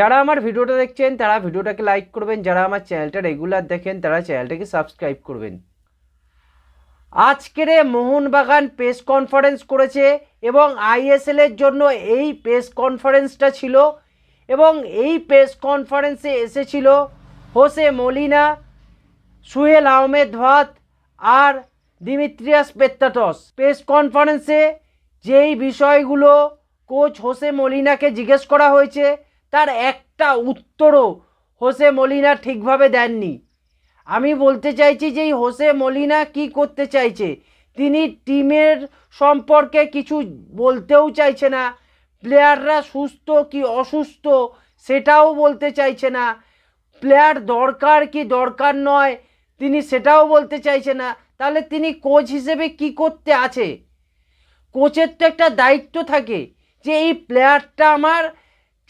যারা আমার ভিডিওটা দেখছেন, তারা ভিডিওটাকে লাইক করবেন। যারা আমার চ্যানেলটা রেগুলার দেখেন, তারা চ্যানেলটাকে সাবস্ক্রাইব করবেন। আজকের মোহনবাগান প্রেস কনফারেন্স করেছে এবং আইএসএলের জন্য এই প্রেস কনফারেন্সটা ছিল এবং এই প্রেস কনফারেন্সে এসেছিল হোসে মলিনা, সুহেল আহমেদ ভাত আর দিমিত্রিয়াস পেত্তাটস। প্রেস কনফারেন্সে যেই বিষয়গুলো কোচ হোসে মলিনাকে জিজ্ঞেস করা হয়েছে তার একটা উত্তরও হোসে মলিনা ঠিকভাবে দেননি। আমি বলতে চাইছি যে এই হোসে মলিনা কি করতে চাইছে? তিনি টিমের সম্পর্কে কিছু বলতেও চাইছে না। প্লেয়াররা সুস্থ কি অসুস্থ সেটাও বলতে চাইছে না। প্লেয়ার দরকার কি দরকার নয়, তিনি সেটাও বলতে চাইছে না। তাহলে তিনি কোচ হিসেবে কি করতে আছে? কোচের তো একটা দায়িত্ব থাকে যে এই প্লেয়ারটা আমার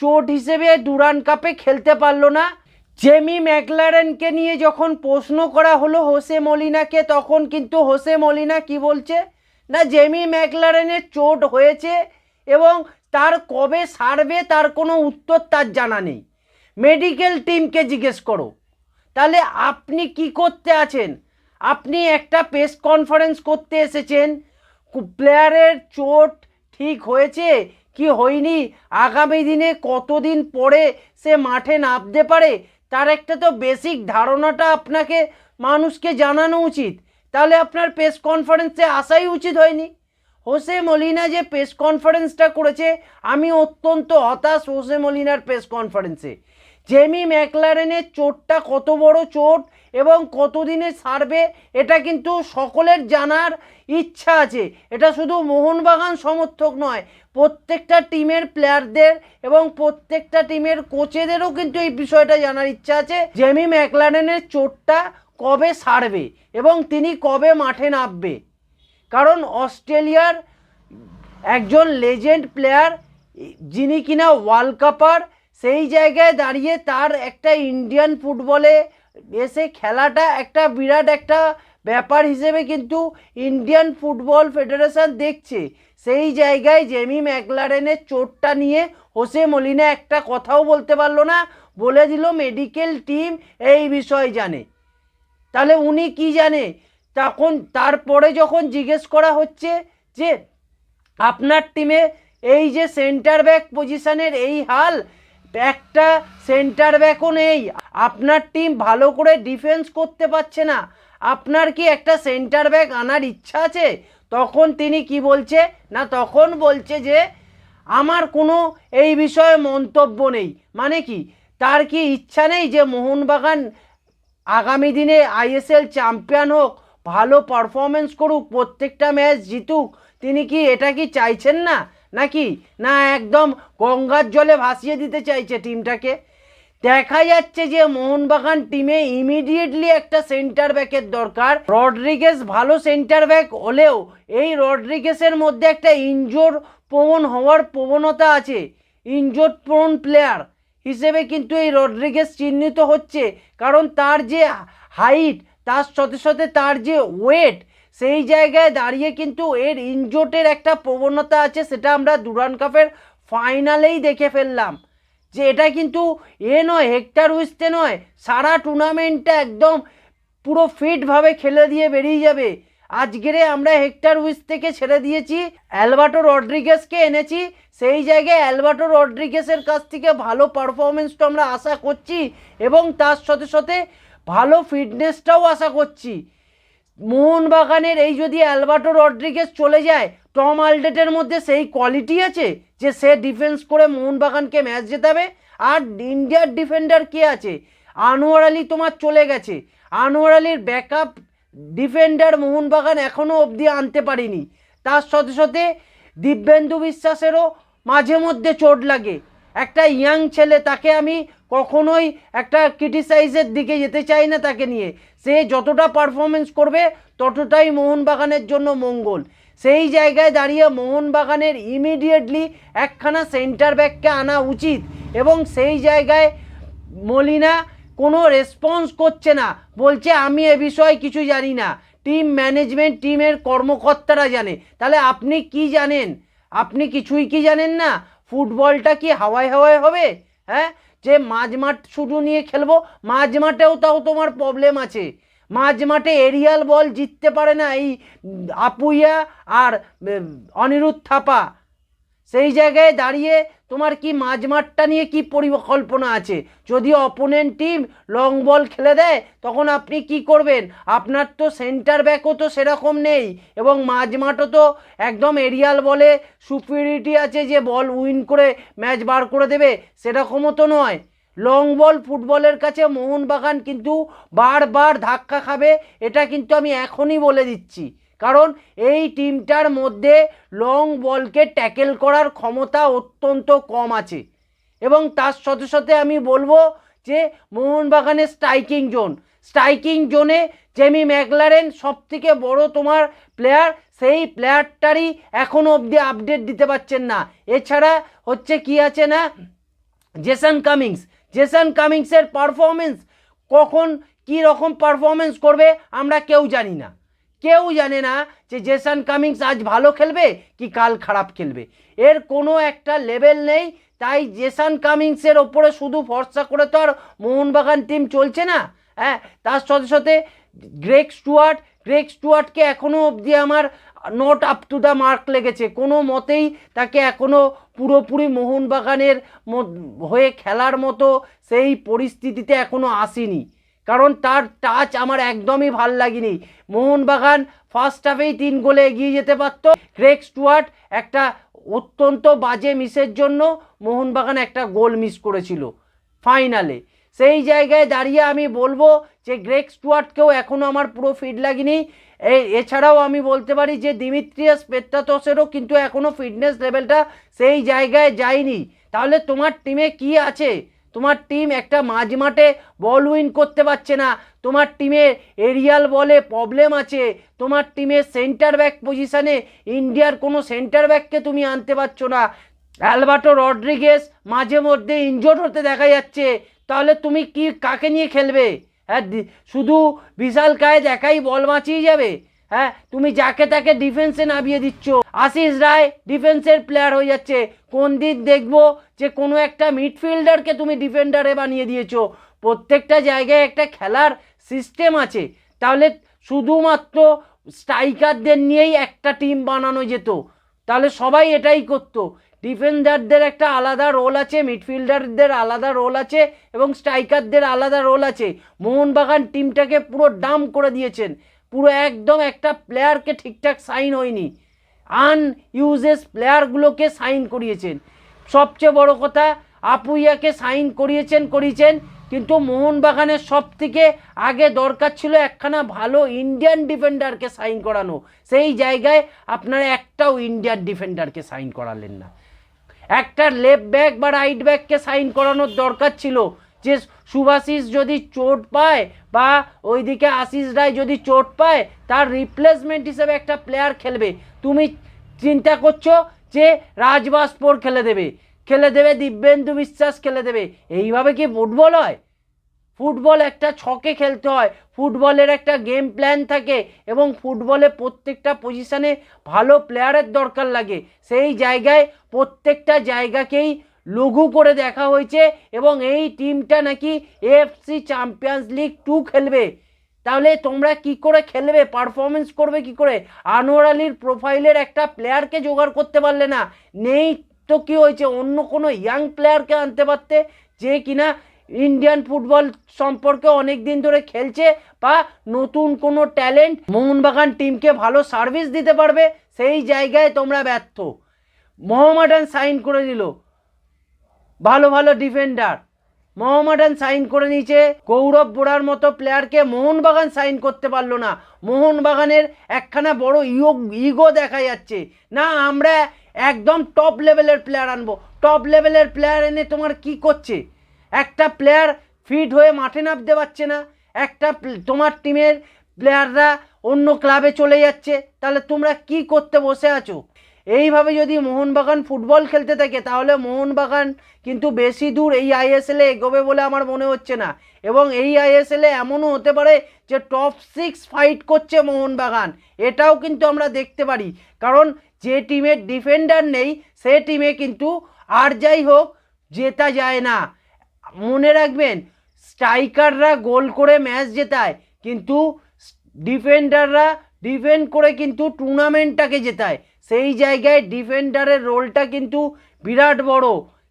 চোট হিসেবে ডুরান কাপে খেলতে পারল না। জেমি ম্যাকলারেনকে নিয়ে যখন প্রশ্ন করা হলো হোসে মলিনাকে, তখন কিন্তু হোসে মলিনা কি বলছে? না, জেমি ম্যাকলারেনের চোট হয়েছে এবং তার কবে সারবে তার কোনো উত্তর তার জানা নেই। মেডিকেল টিমকে জিজ্ঞেস করো। তাহলে আপনি কি করতে আছেন? আপনি একটা প্রেস কনফারেন্স করতে এসেছেন। প্লেয়ারের চোট ঠিক হয়েছে কি হয়নি? আগামী দিনে কতদিন পরে সে মাঠে নামতে পারে? তার একটা তো বেসিক ধারণাটা আপনাকে, মানুষকে জানানো উচিত। তাহলে আপনার প্রেস কনফারেন্সে আসাই উচিত হয়নি। হোসে মলিনা যে প্রেস কনফারেন্সটা করেছে, আমি অত্যন্ত হতাশ হোসে মলিনার প্রেস কনফারেন্সে জেমি ম্যাকলারেনের চোটটা কত বড় চোট এবং কতদিনে সারবে, এটা কিন্তু সকলের জানার ইচ্ছা আছে। এটা শুধু মোহনবাগান সমর্থক নয়, প্রত্যেকটা টিমের প্লেয়ারদের এবং প্রত্যেকটা টিমের কোচেদেরও কিন্তু এই বিষয়টা জানার ইচ্ছা আছে। জেমি ম্যাকলারেনের চোটটা কবে সারবে এবং তিনি কবে মাঠে নামবে? কারণ অস্ট্রেলিয়ার একজন লেজেন্ড প্লেয়ার, যিনি কিনা ওয়ার্ল্ড কাপার সেই জায়গায় দাঁড়িয়ে তার একটা ইন্ডিয়ান ফুটবলে এসে খেলাটা একটা বিরাট একটা ব্যাপার হিসেবে কিন্তু ইন্ডিয়ান ফুটবল ফেডারেশন দেখছে। সেই জায়গায় জেমি ম্যাকলারেনের চোটটা নিয়ে হোসে মলিনা একটা কথাও বলতে পারল না, বলে দিল মেডিকেল টিম এই বিষয় জানে। তাহলে উনি কি জানে? তখন তারপরে যখন জিজ্ঞেস করা হচ্ছে যে, আপনার টিমে এই যে সেন্টার ব্যাক পজিশনের এই হাল একটা সেন্টার ব্যাকও নেই। আপনার টিম ভালো করে ডিফেন্স করতে পারছে না। আপনার কি একটা সেন্টার ব্যাক আনার ইচ্ছা আছে? তখন তিনি কি বলছে? না, তখন বলছে যে, আমার কোনো এই বিষয়ে মন্তব্য নেই। মানে কি? তার কি ইচ্ছা নেই যে মোহনবাগান আগামী দিনে আইএসএল চ্যাম্পিয়ন হোক, ভালো পারফরমেন্স করুক, প্রত্যেকটা ম্যাচ জিতুক? তিনি কি এটা কি চাইছেন না? নাকি? না, একদম গঙ্গার জলে ভাসিয়ে দিতে চাইছে টিমটাকে। দেখা যাচ্ছে যে মোহনবাগান টিমে ইমিডিয়েটলি একটা সেন্টার ব্যাকের দরকার। রডরিগেস ভালো সেন্টার ব্যাক হলেও এই রডরিগেসের মধ্যে একটা ইনজোর প্রবণ হওয়ার প্রবণতা আছে। ইনজোর প্রবণ প্লেয়ার হিসেবে কিন্তু এই রডরিগেস চিহ্নিত হচ্ছে। কারণ তার যে হাইট তার সাথে সাথে তার যে ওয়েট সেই জায়গায় দাঁড়িয়ে কিন্তু এর ইনজোটের একটা প্রবণতা আছে, সেটা আমরা দুরান কাপের ফাইনালেই দেখে ফেললাম। যে এটা কিন্তু এ নয়, হেক্টার উইস্তে নয়, সারা টুর্নামেন্টটা একদম পুরো ফিটভাবে খেলে দিয়ে বেরিয়ে যাবে। আজকেরে আমরা হেক্টার উইস থেকে ছেড়ে দিয়েছি, অ্যালবার্টো রড্রিগেসকে এনেছি। সেই জায়গায় অ্যালবার্টো রড্রিগেসের কাছ থেকে ভালো পারফরমেন্স তো আমরা আশা করছি, এবং তার সাথে সাথে ভালো ফিটনেসটাও আশা করছি। মোহনবাগানের এই যদি অ্যালবার্টো রড্রিগেস চলে যায়, টম আলডেটের মধ্যে সেই কোয়ালিটি আছে যে সে ডিফেন্স করে মোহনবাগানকে ম্যাচ জেতাবে? আর ইন্ডিয়ার ডিফেন্ডার কে আছে? আনোয়ার আলী তোমার চলে গেছে। আনোয়ার আলীর ব্যাকআপ ডিফেন্ডার মোহনবাগান এখনও অবধি আনতে পারিনি। তার সাথে সাথে দিব্যেন্দু বিশ্বাসেরও মাঝে মধ্যে চোট লাগে। একটা ইয়াং ছেলে, তাকে আমি কখনোই একটা ক্রিটিসাইজের দিকে যেতে চাই না তাকে নিয়ে। সে যতটা পারফরমেন্স করবে, ততটাই মোহনবাগানের জন্য মঙ্গল। সেই জায়গায় দাঁড়িয়ে মোহনবাগানের ইমিডিয়েটলি একখানা সেন্টার ব্যাককে আনা উচিত এবং সেই জায়গায় মলিনা কোনো রেসপন্স করছে না। বলছে, আমি এ বিষয়ে কিছু জানি না। টিম ম্যানেজমেন্ট, টিমের কর্মকর্তারা জানে। তাহলে আপনি কি জানেন? আপনি কিছুই কি জানেন না? ফুটবলটা কি হাওয়ায় হাওয়ায় হবে? হ্যাঁ? যে মাঝ মাঠ শুধু নিয়ে খেলব, মাঝ মাঠেও তাও তোমার প্রবলেম আছে। মাঝ মাঠে এরিয়াল বল জিততে পারে না এই আপুইয়া আর অনিরুদ্ধ থাপা। সেই জায়গায় দাঁড়িয়ে তোমার কি মাঝমাঠটা নিয়ে কি পরিকল্পনা আছে? যদি অপোনেন্ট টিম লং বল খেলে দেয়, তখন আপনি কি করবেন? আপনার তো সেন্টার ব্যাকও তো সেরকম নেই এবং মাঝমাঠও তো একদম এরিয়াল বলে সুপিরিটি আছে যে বল উইন করে ম্যাচ বার করে দেবে, সেরকমও তো নয়। লং বল ফুটবলের কাছে মোহনবাগান কিন্তু বারবার ধাক্কা খাবে, এটা কিন্তু আমি এখনই বলে দিচ্ছি। কারণ এই টিমটার মধ্যে লং বলকে ট্যাকেল করার ক্ষমতা অত্যন্ত কম আছে। এবং তার সাথে সাথে আমি বলব যে মোহনবাগানের স্ট্রাইকিং জোন স্ট্রাইকিং জোনে জেমি ম্যাকলারেন সব থেকে বড় তোমার প্লেয়ার সেই প্লেয়ারটারই এখনও অবধি আপডেট দিতে পারছেন না। এছাড়া হচ্ছে কি আছে না? জেসন কামিংস জেসন কামিংসের পারফরমেন্স কখন কি রকম পারফরমেন্স করবে আমরা কেউ জানি না। কেউ জানে না যে জেসন কামিংস আজ ভালো খেলবে কি কাল খারাপ খেলবে। এর কোনো একটা লেভেল নেই, তাই জেসন কামিংসের ওপরে শুধু ভরসা করে তো আর মোহনবাগান টিম চলছে না। হ্যাঁ তার সাথে সাথে গ্রেক স্টুয়ার্ট গ্রেক স্টুয়ার্টকে এখনও অবধি আমার not up to the mark লেগেছে। কোনো মতেই তাকে এখনও পুরোপুরি মোহনবাগানের হয়ে খেলার মতো সেই পরিস্থিতিতে এখনও আসেনি। কারণ তার টাচ আমার একদমই ভালো লাগেনি। মোহনবাগান ফার্স্ট হাফেই তিন গোলে এগিয়ে যেতে পারত। গ্রেক স্টুয়ার্ট একটা অত্যন্ত বাজে মিসের জন্য মোহনবাগান একটা গোল মিস করেছিল ফাইনালে সেই জায়গায় দাঁড়িয়ে আমি বলব যে গ্রেক স্টুয়ার্টকেও এখনও আমার পুরো ফিট লাগেনি। এছাড়াও আমি বলতে পারি যে দিমিত্রিয়াস পেত্তাতসেরও কিন্তু এখনও ফিটনেস লেভেলটা সেই জায়গায় যায়নি। তাহলে তোমার টিমে কি আছে? তোমার টিম একটা মাঝমাঠে বল উইন করতে পারছে না। তোমার টিমে এরিয়াল বলে প্রবলেম আছে। তোমার টিমের সেন্টার ব্যাক পজিশানে ইন্ডিয়ার কোনো সেন্টার ব্যাককে তুমি আনতে পারছ না। অ্যালবার্টো রড্রিগেস মাঝে মধ্যে ইনজোর্ড হতে দেখা যাচ্ছে। তাহলে তুমি কি, কাকে নিয়ে খেলবে? হ্যাঁ শুধু বিশাল কায়েদ একাই বল বাঁচিয়ে যাবে? হ্যাঁ তুমি যাকে তাকে ডিফেন্সে নামিয়ে দিচ্ছ। আশিস রায় ডিফেন্সের প্লেয়ার হয়ে যাচ্ছে। কোন দিক দেখব যে কোনো একটা মিডফিল্ডারকে তুমি ডিফেন্ডারে বানিয়ে দিয়েছ। প্রত্যেকটা জায়গায় একটা খেলার সিস্টেম আছে। তাহলে শুধুমাত্র স্ট্রাইকারদের নিয়েই একটা টিম বানানো যেত। তাহলে সবাই এটাই করতো। ডিফেন্ডারদের একটা আলাদা রোল আছে মিডফিল্ডারদের আলাদা রোল আছে এবং স্ট্রাইকারদের আলাদা রোল আছে। মোহনবাগান টিমটাকে পুরো ডাম করে দিয়েছেন। পুরো একদম একটা প্লেয়ারকে ঠিকঠাক সাইন হয়নি। আন ইউজেস প্লেয়ারগুলোকে সাইন করিয়েছেন। সবচেয়ে বড় কথা, আপুইয়াকে সাইন করিয়েছেন করিয়েছেন, কিন্তু মোহনবাগানের সব থেকে আগে দরকার ছিল একখানা ভালো ইন্ডিয়ান ডিফেন্ডারকে সাইন করানো। সেই জায়গায় আপনারা একটাও ইন্ডিয়ান ডিফেন্ডারকে সাইন করালেন না। একটা লেফট ব্যাক বা রাইট ব্যাককে সাইন করানোর দরকার ছিল। যে সুভাশিস যদি চোট পায় বা ওইদিকে আশিস রায় যদি চোট পায়, তার রিপ্লেসমেন্ট হিসেবে একটা প্লেয়ার খেলবে। তুমি চিন্তা করছ যে রাজবাসপুর খেলে দেবে খেলে দেবে দিব্যেন্দু বিশ্বাস খেলে দেবে। এইভাবে কি ফুটবল হয়? ফুটবল একটা ছকে খেলতে হয় ফুটবলের একটা গেম প্ল্যান থাকে এবং ফুটবলে প্রত্যেকটা পজিশানে ভালো প্লেয়ারের দরকার লাগে। সেই জায়গায় প্রত্যেকটা জায়গাকেই লঘু করে দেখা হয়েছে এবং এই টিমটা নাকি এফসি চ্যাম্পিয়ন্স লিগ টু খেলবে। তাহলে তোমরা কি করে খেলবে? পারফরমেন্স করবে কি করে? আনোয়ার আলীর প্রোফাইলের একটা প্লেয়ারকে জোগাড় করতে পারলে না? নেই তো কি হয়েছে? অন্য কোনো ইয়াং প্লেয়ারকে আনতে পারতে যে কিনা ইন্ডিয়ান ফুটবল সম্পর্কে অনেক দিন ধরে খেলছে বা নতুন কোনো ট্যালেন্ট মোহনবাগান টিমকে ভালো সার্ভিস দিতে পারবে, সেই জায়গায় তোমরা ব্যর্থ। মোহামেডান সাইন করে দিল। ভালো ভালো ডিফেন্ডার মোহামেডান সাইন করে নিয়েছে। গৌরব বোড়ার মতো প্লেয়ারকে মোহনবাগান সাইন করতে পারল না। মোহনবাগানের একখানা বড় ইগো দেখা যাচ্ছে। না, আমরা একদম টপ লেভেলের প্লেয়ার আনব। টপ লেভেলের প্লেয়ার এনে তোমার কি করছে? একটা প্লেয়ার ফিট হয়ে মাঠে নামতে পারছে না। একটা তোমার টিমের প্লেয়াররা অন্য ক্লাবে চলে যাচ্ছে। তাহলে তোমরা কি করতে বসে আছো? এইভাবে যদি মোহনবাগান ফুটবল খেলতে থাকে, তাহলে মোহনবাগান কিন্তু বেশি দূর এই আইএসএলে এগোবে বলে আমার মনে হচ্ছে না। এবং এই আইএসএলে এমনও হতে পারে যে টপ সিক্স ফাইট করছে মোহনবাগান। এটাও কিন্তু আমরা দেখতে পারি। কারণ যে টিমের ডিফেন্ডার নেই, সে টিমে কিন্তু আর যাই হোক, জেতা যায় না। মনে রাখবেন স্ট্রাইকাররা গোল করে ম্যাচ জেতায়, কিন্তু ডিফেন্ডাররা ডিফেন্ড করে কিন্তু টুর্নামেন্টটাকে জেতায়। সেই জায়গায় ডিফেন্ডারের রোলটা কিন্তু বিরাট বড়।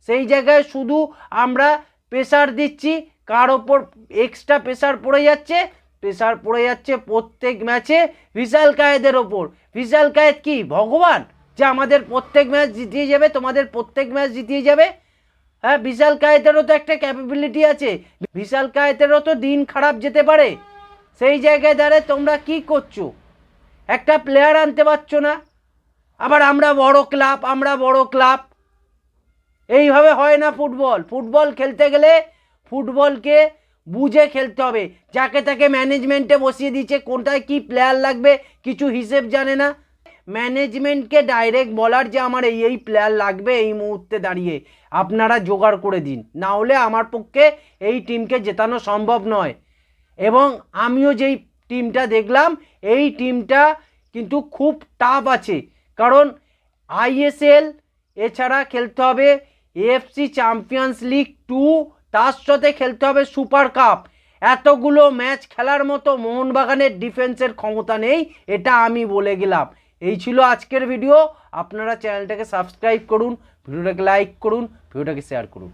সেই জায়গায় শুধু আমরা প্রেসার দিচ্ছি, কার ওপর এক্সট্রা প্রেসার পড়ে যাচ্ছে প্রেসার পড়ে যাচ্ছে প্রত্যেক ম্যাচে বিশাল কায়েদের ওপর। বিশাল কায়েদ কি? ভগবান! যে আমাদের প্রত্যেক ম্যাচ জিতিয়ে যাবে, তোমাদের প্রত্যেক ম্যাচ জিতিয়ে যাবে। হ্যাঁ বিশাল কায়েতেরও তো একটা ক্যাপাবিলিটি আছে। বিশাল কায়েতেরও তো দিন খারাপ যেতে পারে। সেই জায়গায় দাঁড়িয়ে তোমরা কি করছ? একটা প্লেয়ার আনতে পারছ না। আবার আমরা বড় ক্লাব, আমরা বড় ক্লাব। এইভাবে হয় না ফুটবল। ফুটবল খেলতে গেলে ফুটবলকে বুঝে খেলতে হবে। যাকে তাকে ম্যানেজমেন্টে বসিয়ে দিচ্ছে কোনটায় কি প্লেয়ার লাগবে, কিছু হিসেব জানে না। ম্যানেজমেন্টকে ডাইরেক্ট বলার যে আমার এই এই প্লেয়ার লাগবে এই মুহূর্তে দাঁড়িয়ে। আপনারা জোগাড় করে দিন। না হলে আমার পক্ষে এই টিমকে জেতানো সম্ভব নয়। এবং আমিও যেই টিমটা দেখলাম, এই টিমটা কিন্তু খুব টাফ আছে। কারণ আইএসএল এছাড়া খেলতে হবে এফসি চ্যাম্পিয়ন্স লিগ টু তার সাথে খেলতে হবে সুপার কাপ এতগুলো ম্যাচ খেলার মতো মোহনবাগানের ডিফেন্সের ক্ষমতা নেই, এটা আমি বলে গেলাম। এই ছিল আজকের ভিডিও আপনারা চ্যানেলটাকে সাবস্ক্রাইব করুন, ভিডিওটাকে লাইক করুন, ভিডিওটাকে শেয়ার করুন।